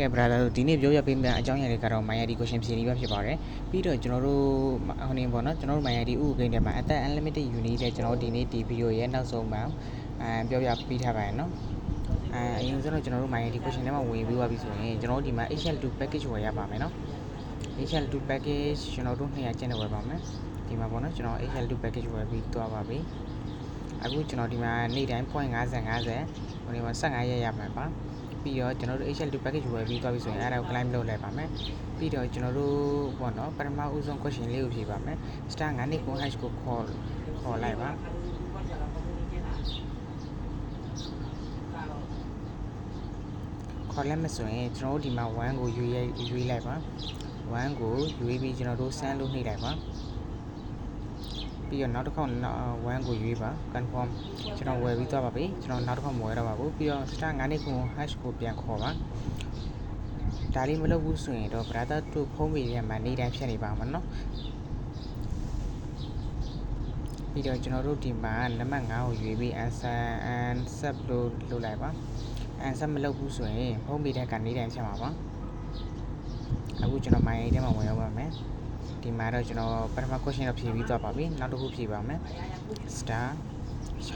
ကဲ brother တို့ဒီနေ့ပြောပြပေးမယ့်အကြောင်းအရာတွေကတော့ MyID question ဖြေနည်းပဲဖြစ်ပါတယ်ပြီးတော့ကျွန်တော်တို့ဟိုနေပေါ့နော်ကျွန်တော်တို့ MyID ဥပဒေနဲ့မှာအသက် unlimited unit တဲ့ကျွန်တော်တို့ဒီနေ့ဒီ video ရဲ့နောက်ဆုံးမှာအဲပြောပြပေးထားပါတယ်နော်အဲအရင်ဆုံးတော့ကျွန်တော်တို့ MyID question ထဲမှာဝင်ပြီးသွားပြီဆိုရင်ကျွန်တော်တို့ဒီမှာ HL2 package ဝယ်ရပါမယ်နော် HL2 package ကျွန်တော်တို့200ကျင်းနဲ့ဝယ်ပါမယ်ဒီမှာပေါ့နော်ကျွန်တော် HL2 package ဝယ်ပြီးသွားပါပြီအခုကျွန်တော်ဒီမှာနေ့တိုင်း point 50 50ဟိုနေမှာ15ရက်ရမှာပါ ပြီးတော့ကျွန်တော်တို့ HL2 package ဝယ်ပြီးသွားပြီဆိုရင်အဲ့ဒါကို claim လုပ်လိုက်ပါမယ်ပြီးတော့ကျွန်တော်တို့ပေါ့နော်ပထမဦးဆုံး question လေးကိုဖြေပါမယ် star 9နှစ်ကို hash ကိုခေါ်ခေါ်လိုက်ပါခေါ်လိုက်မှဆိုရင်ကျွန်တော်တို့ဒီမှာ1ကိုရွေးရွေးလိုက်ပါ1ကိုရွေးပြီးကျွန်တော်တို့ send လုပ်နှိပ်လိုက်ပါ ပြီးတော့နောက်တစ်ခေါက်1ကိုရွေးပါ confirm ကျွန်တော်ဝယ်ပြီးသွားပါပြီကျွန်တော်နောက်တစ်ခေါက်မဝယ်တော့ပါဘူးပြီးတော့ star 9နှစ်ကို hash ကိုပြန်ခေါ်ပါဒါလေးမလုပ်ဘူးဆိုရင်တော့ brother တို့ဖုန်းပေထဲမှာနေတိုင်းဖြတ်နေပါမှာเนาะပြီးတော့ကျွန်တော်တို့ဒီမှာနံပါတ်5ကိုရွေးပြီး answer answer လို့လုပ်လိုက်ပါ answer မလုပ်ဘူးဆိုရင်ဖုန်းပေထဲကနေတိုင်းဖြတ်မှာပါအခုကျွန်တော် my ထဲမှာဝင်ရောက်ပါမယ် ဒီမှာတော့ကျွန်တော်ပထမ question တော့ဖြေပြီးသွားပါပြီနောက်တစ်ခုဖြေပါမယ် star 6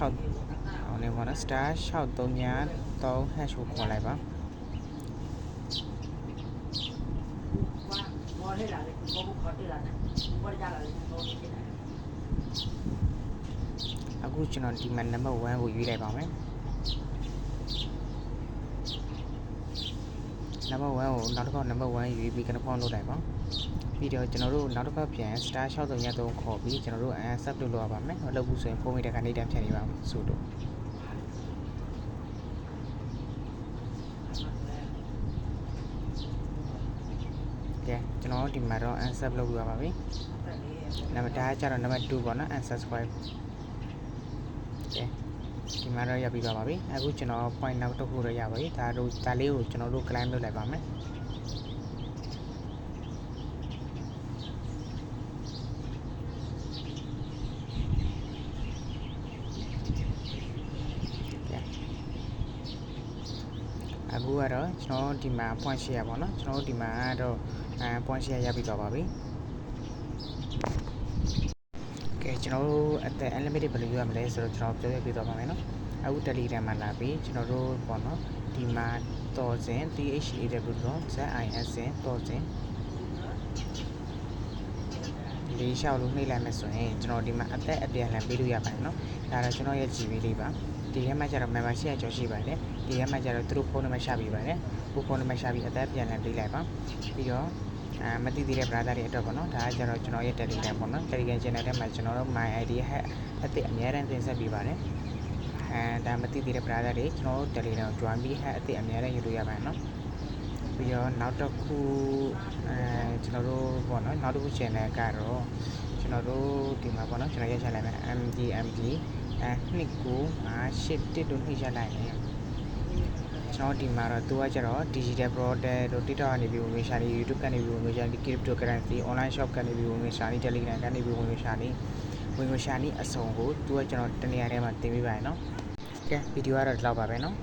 ဟိုနေပါတော့ star 6 3ညာ3 hash ကိုခေါ်လိုက်ပါဘောလေးလာလေဘောဘူးခေါ်တယ်လာတယ်ဘောကြလာလေဘောလေးဖြစ်တယ်အခုကျွန်တော်ဒီမှာနံပါတ်1ကိုရွေးလိုက်ပါမယ်နံပါတ်1ကိုနောက်တစ်ခေါက်နံပါတ်1ရွေးပြီး confirm လုပ်လိုက်ပါ ပြီးတော့ကျွန်တော်တို့နောက်တစ်ခါပြန် star 6 3ညာ3ခေါ်ပြီးကျွန်တော်တို့ accept လုပ်ရပါမယ်မလုပ်ဘူးဆိုရင်ဖုန်းမိတဲ့ကနေတန်းဖြတ်နေပါဆိုတော့ကဲကျွန်တော်ဒီမှာတော့ accept လုပ်ပြပါပြီနံပါတ်ဒါကကျတော့နံပါတ်2ပေါ့နော် unsubscribe ကဲဒီမှာတော့ရပြီးသွားပါပြီအခုကျွန်တော် point နောက်တစ်ခုတော့ရပါပြီဒါတို့ဒါလေးကိုကျွန်တော်တို့ climb လုပ်လိုက်ပါမယ် အခုကတော့ကျွန်တော်ဒီမှာ point share ပေါ့နော်ကျွန်တော်တို့ဒီမှာတော့အဲ point share ရပြီးသွားပါပြီကဲကျွန်တော်တို့အသက် unlimited ဘယ်လိုရမလဲဆိုတော့ကျွန်တော်ပြောပြပေးသွားပါမယ်နော်အခု Telegram မှာလာပြီးကျွန်တော်တို့ပေါ့နော်ဒီမှာတော်စင် THAW.ZIN တော်စင်လေးလျှောက်လို့နှိပ်လိုက်မယ်ဆိုရင်ကျွန်တော်ဒီမှာအသက်အပြန်လှန်ပေးလို့ရပါတယ်နော်ဒါတော့ကျွန်တော်ရဲ့ GB လေးပါ ဒီထဲမှာကျတော့ membership ကျော်ရှိပါတယ်ဒီထဲမှာကျတော့သူတို့ဖုန်းနံပါတ်ရှာပေးပါတယ်ကိုဖုန်းနံပါတ်ရှာပြီးအသက်ပြန်လှန်ပေးလိုက်ပါပြီးတော့အာမသိသေးတဲ့ brother တွေအတွက်ပေါ့နော်ဒါကကျတော့ကျွန်တော်ရဲ့ Telegram ပေါ့နော် Telegram channel ထဲမှာကျွန်တော်တို့ my ID ဟက်အသက်အများရန်တင်ဆက်ပေးပါတယ်အဲဒါမသိသေးတဲ့ brother တွေကျွန်တော်တို့ Telegram join ပြီးဟက်အသက်အများရန်ယူလို့ရပါတယ်နော်ပြီးတော့နောက်တစ်ခုအဲကျွန်တော်တို့ပေါ့နော်နောက်တစ်ခု channel ကတော့ကျွန်တော်တို့ဒီမှာပေါ့နော်ကျွန်တော်ရက်ချလိုက်မယ် MD MD အဲနှစ်ကို58တစ်တို့နှိမ့်ချလိုက်ရင်ကျွန်တော်ဒီမှာတော့သူကကျတော့ digital product တို့ TikTok ကနေပြီးဝင်ငွေရှာနေ YouTube ကနေပြီးဝင်ငွေရှာနေ cryptocurrency online shop ကနေပြီးဝင်ငွေရှာနေ Telegram ကနေပြီးဝင်ငွေရှာနေဝင်ငွေရှာနေအစုံကိုသူကကျွန်တော်တနေရာထဲမှာတင်ပေးပါရနော်ကဲဗီဒီယိုကတော့ဒီလောက်ပါပဲနော်